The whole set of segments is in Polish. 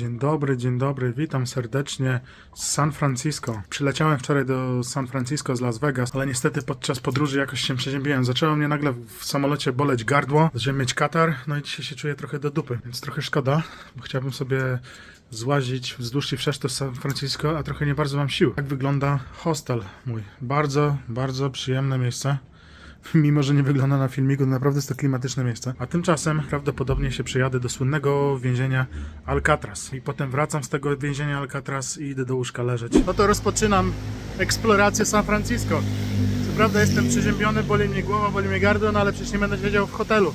Dzień dobry, dzień dobry, witam serdecznie z San Francisco. Przyleciałem wczoraj do San Francisco z Las Vegas, ale niestety podczas podróży jakoś się przeziębiłem. Zaczęło mnie nagle w samolocie boleć gardło, zacząłem mieć katar, no i dzisiaj się czuję trochę do dupy, więc trochę szkoda, bo chciałbym sobie złazić wzdłuż i wszerz do San Francisco, a trochę nie bardzo mam sił. Tak wygląda hostel mój. Bardzo, bardzo przyjemne miejsce. Mimo, że nie wygląda na filmiku, to naprawdę jest to klimatyczne miejsce. A tymczasem prawdopodobnie się przyjadę do słynnego więzienia Alcatraz. I potem wracam z tego więzienia Alcatraz i idę do łóżka leżeć. No to rozpoczynam eksplorację San Francisco. Co prawda jestem przeziębiony, boli mnie głowa, boli mnie gardło, no ale przecież nie będę siedział w hotelu.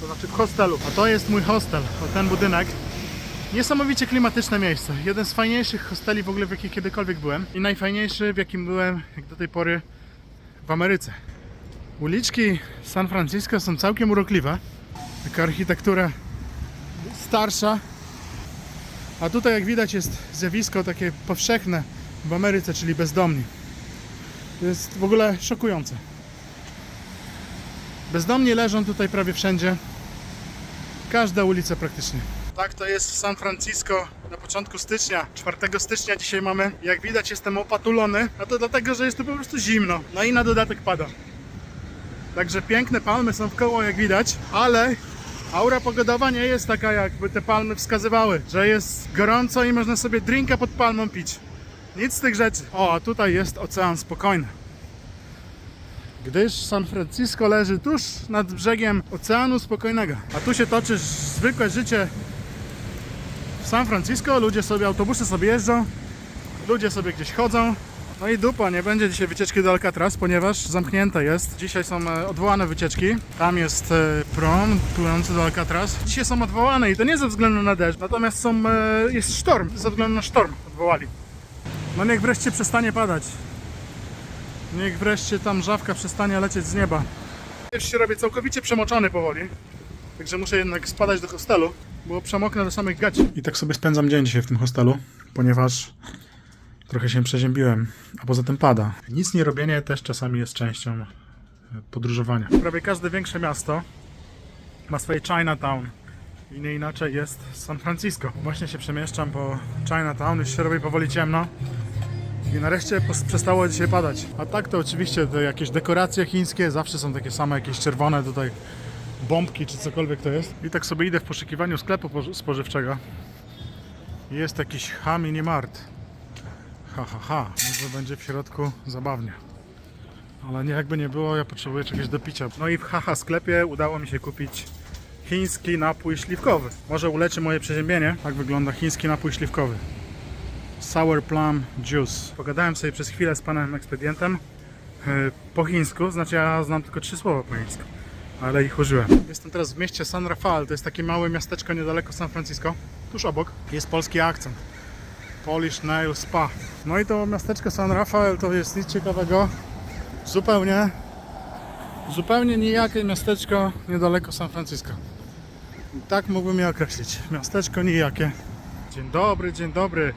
To znaczy w hostelu. A to jest mój hostel, o ten budynek. Niesamowicie klimatyczne miejsce. Jeden z fajniejszych hosteli w ogóle, w jakich kiedykolwiek byłem. I najfajniejszy, w jakim byłem jak do tej pory w Ameryce. Uliczki San Francisco są całkiem urokliwe. Taka architektura starsza. A tutaj jak widać jest zjawisko takie powszechne w Ameryce, czyli bezdomni. Jest w ogóle szokujące. Bezdomni leżą tutaj prawie wszędzie. Każda ulica praktycznie. Tak to jest w San Francisco na początku stycznia. 4 stycznia dzisiaj mamy. Jak widać jestem opatulony, a to dlatego, że jest tu po prostu zimno. No i na dodatek pada. Także piękne palmy są w koło, jak widać, ale aura pogodowa nie jest taka, jakby te palmy wskazywały, że jest gorąco i można sobie drinka pod palmą pić. Nic z tych rzeczy. O, a tutaj jest ocean spokojny. Gdyż San Francisco leży tuż nad brzegiem Oceanu Spokojnego. A tu się toczy zwykłe życie w San Francisco. Ludzie sobie, autobusy sobie jeżdżą, ludzie sobie gdzieś chodzą. No i dupa, nie będzie dzisiaj wycieczki do Alcatraz, ponieważ zamknięte jest. Dzisiaj są e, odwołane wycieczki. Tam jest e, prom płynący do Alcatraz. Dzisiaj są odwołane i to nie ze względu na deszcz, natomiast są, e, jest sztorm, ze względu na sztorm odwołali. No niech wreszcie przestanie padać. Niech wreszcie tam żawka przestanie lecieć z nieba. Już się robię całkowicie przemoczony powoli. Także muszę jednak spadać do hostelu, bo przemoknę do samych gaci. I tak sobie spędzam dzień dzisiaj w tym hostelu, ponieważ trochę się przeziębiłem, a poza tym pada. Nic nie robienie też czasami jest częścią e, podróżowania. Prawie każde większe miasto ma swoje Chinatown. I nie inaczej jest San Francisco. Właśnie się przemieszczam po Chinatown, już się robi powoli ciemno. I nareszcie przestało dzisiaj padać. A tak to oczywiście te jakieś dekoracje chińskie zawsze są takie same, jakieś czerwone tutaj bombki czy cokolwiek to jest. I tak sobie idę w poszukiwaniu sklepu poż- spożywczego. Jest jakiś Ha Mini Mart. Ha ha ha, może będzie w środku zabawnie. Ale nie jakby nie było, ja potrzebuję czegoś do picia. No i w haha sklepie udało mi się kupić chiński napój śliwkowy. Może uleczy moje przeziębienie. Tak wygląda chiński napój śliwkowy. Sour Plum Juice. Pogadałem sobie przez chwilę z panem ekspedientem e, po chińsku, znaczy ja znam tylko trzy słowa po chińsku, ale ich użyłem. Jestem teraz w mieście San Rafael, to jest takie małe miasteczko niedaleko San Francisco. Tuż obok jest polski akcent. Polish Nail Spa. No i to miasteczko San Rafael to jest nic ciekawego. Zupełnie, zupełnie nijakie miasteczko niedaleko San Francisco. I tak mógłbym je określić. Miasteczko nijakie. Dzień dobry, dzień dobry.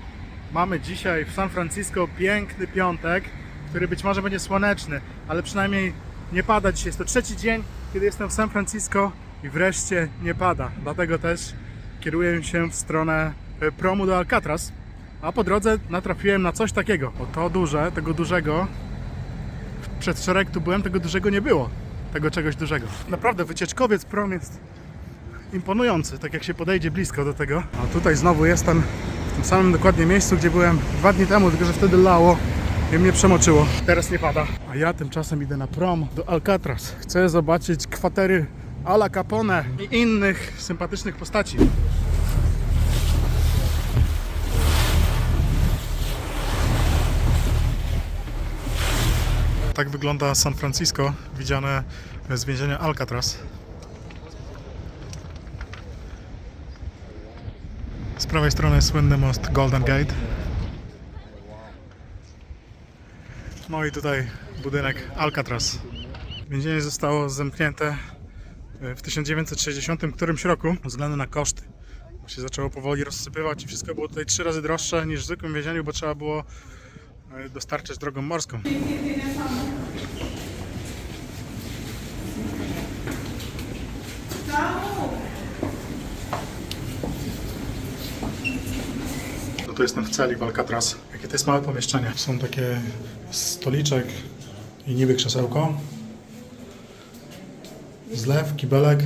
Mamy dzisiaj w San Francisco piękny piątek, który być może będzie słoneczny, ale przynajmniej nie pada dzisiaj. Jest to trzeci dzień, kiedy jestem w San Francisco i wreszcie nie pada. Dlatego też kieruję się w stronę promu do Alcatraz, a po drodze natrafiłem na coś takiego. O to duże, tego dużego, przed szereg tu byłem, tego dużego nie było. Tego czegoś dużego. Naprawdę wycieczkowiec prom jest imponujący, tak jak się podejdzie blisko do tego. A tutaj znowu jestem w tym samym dokładnie miejscu, gdzie byłem dwa dni temu, tylko że wtedy lało i mnie przemoczyło. Teraz nie pada. A ja tymczasem idę na prom do Alcatraz. Chcę zobaczyć kwatery Ala Capone i innych sympatycznych postaci. Tak wygląda San Francisco, widziane z więzienia Alcatraz. Z prawej strony słynny most Golden Gate. No i tutaj budynek Alcatraz. Więzienie zostało zamknięte w 1960 którymś roku ze względu na koszty. Bo się zaczęło powoli rozsypywać i wszystko było tutaj trzy razy droższe niż w zwykłym więzieniu, bo trzeba było e, dostarczać drogą morską. To jestem w celi w Alcatraz. Jakie to jest małe pomieszczenie. Są takie stoliczek i niby krzesełko. Zlew, kibelek,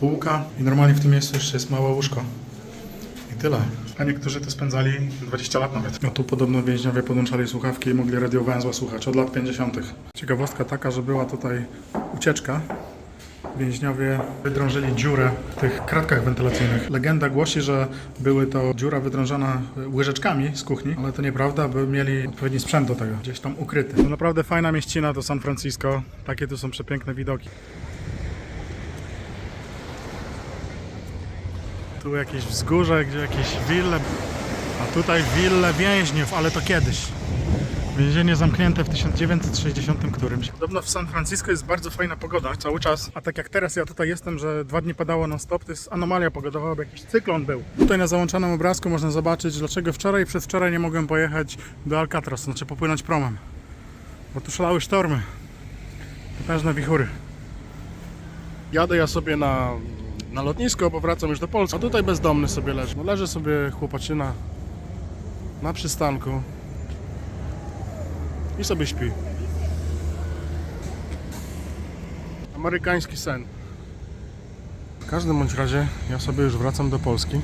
półka i normalnie w tym miejscu jeszcze jest małe łóżko. I tyle. A niektórzy to spędzali 20 lat nawet. No tu podobno więźniowie podłączali słuchawki i mogli radiowęzła słuchać od lat 50. Ciekawostka taka, że była tutaj ucieczka. Więźniowie wydrążyli dziurę w tych kratkach wentylacyjnych. Legenda głosi, że były to dziura wydrążona łyżeczkami z kuchni, ale to nieprawda, by mieli odpowiedni sprzęt do tego, gdzieś tam ukryty. Naprawdę fajna mieścina to San Francisco. Takie tu są przepiękne widoki. Tu jakieś wzgórze, gdzie jakieś wille. A tutaj wille więźniów, ale to kiedyś. Więzienie zamknięte w 1960 którymś. Podobno w San Francisco jest bardzo fajna pogoda cały czas. A tak jak teraz ja tutaj jestem, że dwa dni padało non stop, to jest anomalia pogodowa, bo jakiś cyklon był. Tutaj na załączonym obrazku można zobaczyć, dlaczego wczoraj i przedwczoraj nie mogłem pojechać do Alcatraz, znaczy popłynąć promem. Bo tu szalały sztormy. Potężne wichury. Jadę ja sobie na, na lotnisko, bo wracam już do Polski. A tutaj bezdomny sobie leży. No, leży sobie chłopaczyna na przystanku i sobie śpi. Amerykański sen. W każdym bądź razie ja sobie już wracam do Polski.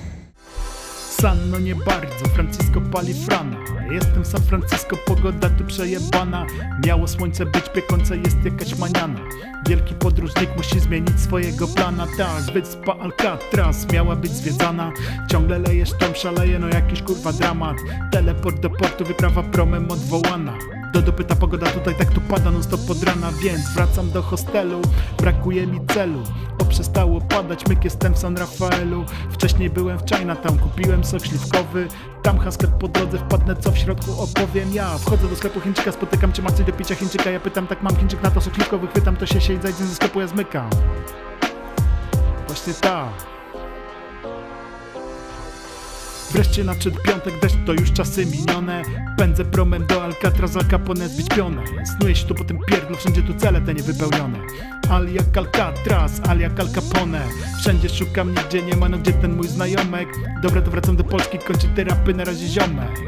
San, no nie bardzo, Francisco pali frana. Jestem San Francisco, pogoda tu przejebana. Miało słońce być piekące, jest jakaś maniana. Wielki podróżnik musi zmienić swojego plana. Tak, wyspa Alcatraz miała być zwiedzana. Ciągle lejesz tam szaleje, no jakiś kurwa dramat. Teleport do portu, wyprawa promem odwołana do dupy ta pogoda tutaj tak tu pada non stop pod rana Więc wracam do hostelu, brakuje mi celu Bo przestało padać, myk jestem w San Rafaelu. Wcześniej byłem w Chinatown, kupiłem sok śliwkowy. Tam hasket po drodze, wpadnę co w środku opowiem. Ja Wchodzę do sklepu Chińczyka, spotykam cię, coś do picia Chińczyka. Ja pytam, tak mam Chińczyk na to sok śliwkowy. Chwytam to się siedź, zajdę ze sklepu, ja zmykam. Właśnie tak Wreszcie nadszedł piątek, deszcz to już czasy minione. Pędzę promem do Alcatraz, Al Capone zbić pionę Snuję się tu po tym pierdlu, wszędzie tu cele te niewypełnione. Al jak Alcatraz, al jak Al Capone. Wszędzie szukam, nigdzie nie ma, no gdzie ten mój znajomek? Dobra, to wracam do Polski, kończę te rapy, na razie ziomek.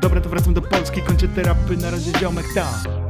Dobra, to wracam do Polski, kończę te rapy, na razie ziomek, tak